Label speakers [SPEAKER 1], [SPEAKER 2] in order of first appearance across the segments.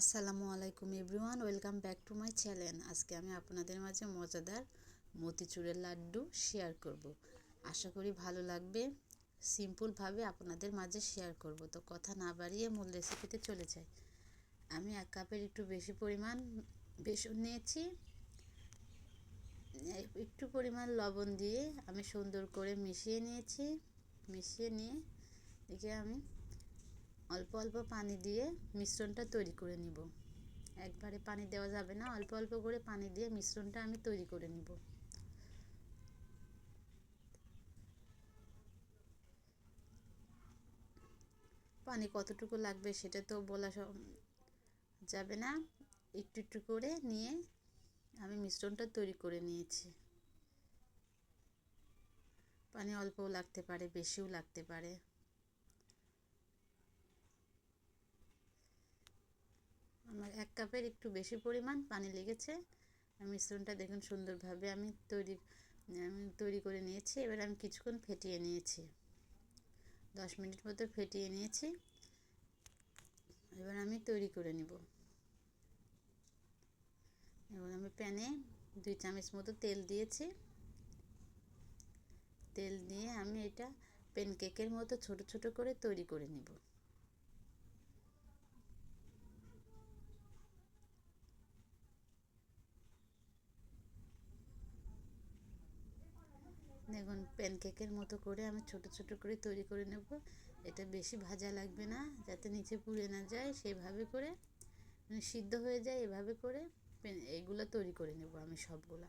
[SPEAKER 1] আসসালামু আলাইকুম everyone, welcome back to my channel. আজকে আমি আপনাদের মাঝে মজাদার মতিচুরের লাড্ডু শেয়ার করব। আশা করি ভালো লাগবে, সিম্পলভাবে আপনাদের মাঝে শেয়ার করব। তো কথা না বাড়িয়ে মূল রেসিপিতে চলে যাই। আমি এক কাপের একটু বেশি পরিমাণ বেসন নিয়েছি। একটু পরিমাণ লবণ দিয়ে আমি সুন্দর করে মিশিয়ে নিয়েছি। মিশিয়ে নিয়ে দেখে আমি অল্প অল্প পানি দিয়ে মিশ্রণটা তৈরি করে নিব। একবারে পানি দেওয়া যাবে না, অল্প অল্প করে পানি দিয়ে মিশ্রণটা আমি তৈরি করে নিব। পানি কতটুকু লাগবে সেটা তো বলা যাবে না। একটু একটু করে নিয়ে আমি মিশ্রণটা তৈরি করে নিয়েছি। পানি অল্পও লাগতে পারে, বেশিও লাগতে পারে আমার এক কাপের একটু বেশি পরিমাণ পানি লেগেছে। মিশ্রণটা দেখুন সুন্দরভাবে আমি তৈরি তৈরি করে নিয়েছি। এবার আমি কিছুক্ষণ ফেটিয়ে নিয়েছি। দশ মিনিট মতো ফেটিয়ে নিয়েছি। এবার আমি তৈরি করে নিব। এবার আমি প্যানে দুই চামচ মতো তেল দিয়েছি। তেল দিয়ে আমি এটা প্যানকেকের মতো ছোট ছোট করে তৈরি করে নিব। দেখুন প্যানকেকের মতো করে আমি ছোট ছোট করে তৈরি করে নেব। এটা বেশি ভাজা লাগবে না, যাতে নিচে পুড়ে না যায়। সেভাবে করে মানে সিদ্ধ হয়ে যায়, এভাবে করে এইগুলো তৈরি করে নেব আমি সবগুলা।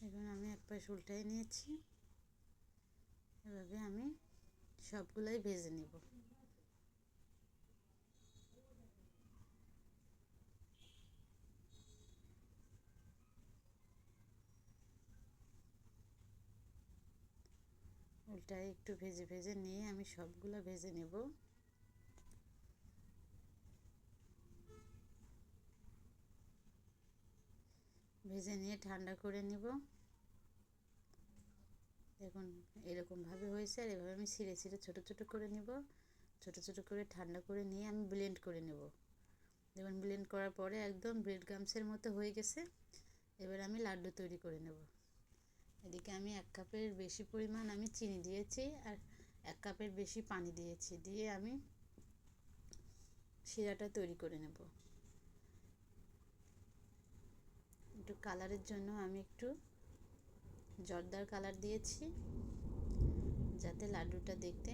[SPEAKER 1] এখন আমি এক পাশ উল্টাই নিয়েছি। এভাবে আমি সবগুলাই ভেজে নেব। উল্টায় একটু ভেজে ভেজে নিয়ে আমি সবগুলো ভেজে নেব। ভেজে নিয়ে ঠান্ডা করে নিব। দেখুন, এরকমভাবে হয়েছে আর এভাবে আমি ছিঁড়ে ছিঁড়ে ছোটো ছোটো করে নিব। ছোটো ছোটো করে ঠান্ডা করে নিয়ে আমি ব্লেন্ড করে নেব। দেখুন ব্লেন্ড করার পরে একদম ব্রেড গামসের মতো হয়ে গেছে। এবার আমি লাড্ডু তৈরি করে নেব। এদিকে আমি এক কাপের বেশি পরিমাণ আমি চিনি দিয়েছি আর এক কাপের বেশি পানি দিয়েছি, দিয়ে আমি শিরাটা তৈরি করে নেব। একটু কালারের জন্য আমি একটু জর্দার কালার দিয়েছি, যাতে লাড্ডুটা দেখতে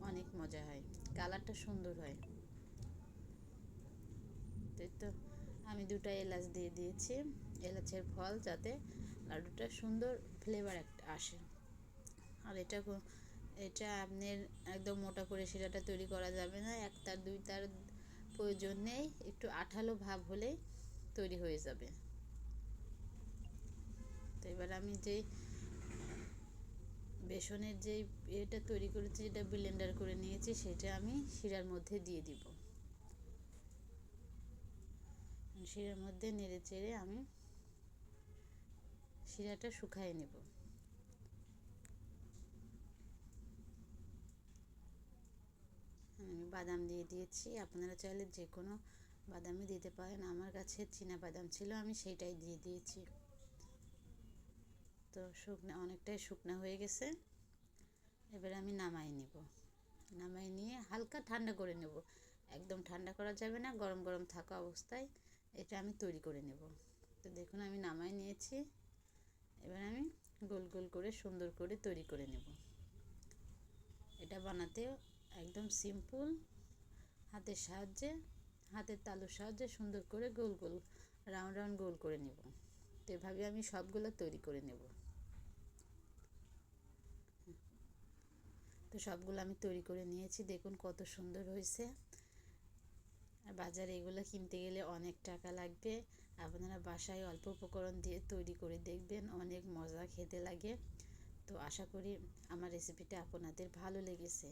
[SPEAKER 1] অনেক মজা হয়, কালারটা সুন্দর হয়। তো আমি দুটা এলাচ দিয়ে দিয়েছি, এলাচের ফল যাতে লাড্ডুটা সুন্দর ফ্লেভার একটা আসে। আর এটা এটা আপনার একদম মোটা করে শিরাটা তৈরি করা যাবে না, এক তার, দুই তার প্রয়োজন নেই, একটু আঠালো ভাব হলেই তৈরি হয়ে যাবে। তো এবার আমি যেই বেসনের যেই এটা তৈরি করেছি, যেটা ব্লেন্ডার করে নিয়েছি, সেটা আমি শিরার মধ্যে দিয়ে দিব। শিরার মধ্যে নেড়ে চেড়ে আমি শিরাটা শুকাই নেব। আমি বাদাম দিয়ে দিয়েছি। আপনারা চাইলে যে কোনো বাদামই দিতে পারেন। আমার কাছে চীনা বাদাম ছিল, আমি সেইটাই দিয়ে দিয়েছি। তো শুকনো, অনেকটাই শুকনো হয়ে গেছে। এবার আমি নামাই নেব। নামাই নিয়ে হালকা ঠান্ডা করে নেব। একদম ঠান্ডা করা যাবে না, গরম গরম থাকা অবস্থায় এটা আমি তৈরি করে নেব। তো দেখুন, আমি নামাই নিয়েছি। এবার আমি গোল গোল করে সুন্দর করে তৈরি করে নেব। এটা বানাতে একদম সিম্পল হাতের সাহায্যে, হাতের তালুর সাহায্যে সুন্দর করে গোল গোল রাউন্ড রাউন্ড গোল করে নেব। তো এভাবে আমি সবগুলো তৈরি করে নেব। তো সবগুলো আমি তৈরি করে নিয়েছি, দেখুন কত সুন্দর হয়েছে। বাজারে এগুলো কিনতে গেলে অনেক টাকা লাগবে। আপনারা বাসায় অল্প উপকরণ দিয়ে তৈরি করে দেখবেন, অনেক মজা খেতে লাগে। তো আশা করি আমার রেসিপিটা আপনাদের ভালো লেগেছে।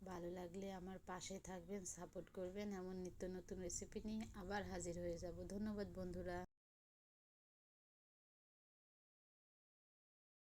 [SPEAKER 1] ভালো লাগলে আমার পাশে থাকবেন সাপোর্ট করবেন। এমন নিত্য নতুন রেসিপি নিয়ে আবার হাজির হয়ে যাব। ধন্যবাদ বন্ধুরা।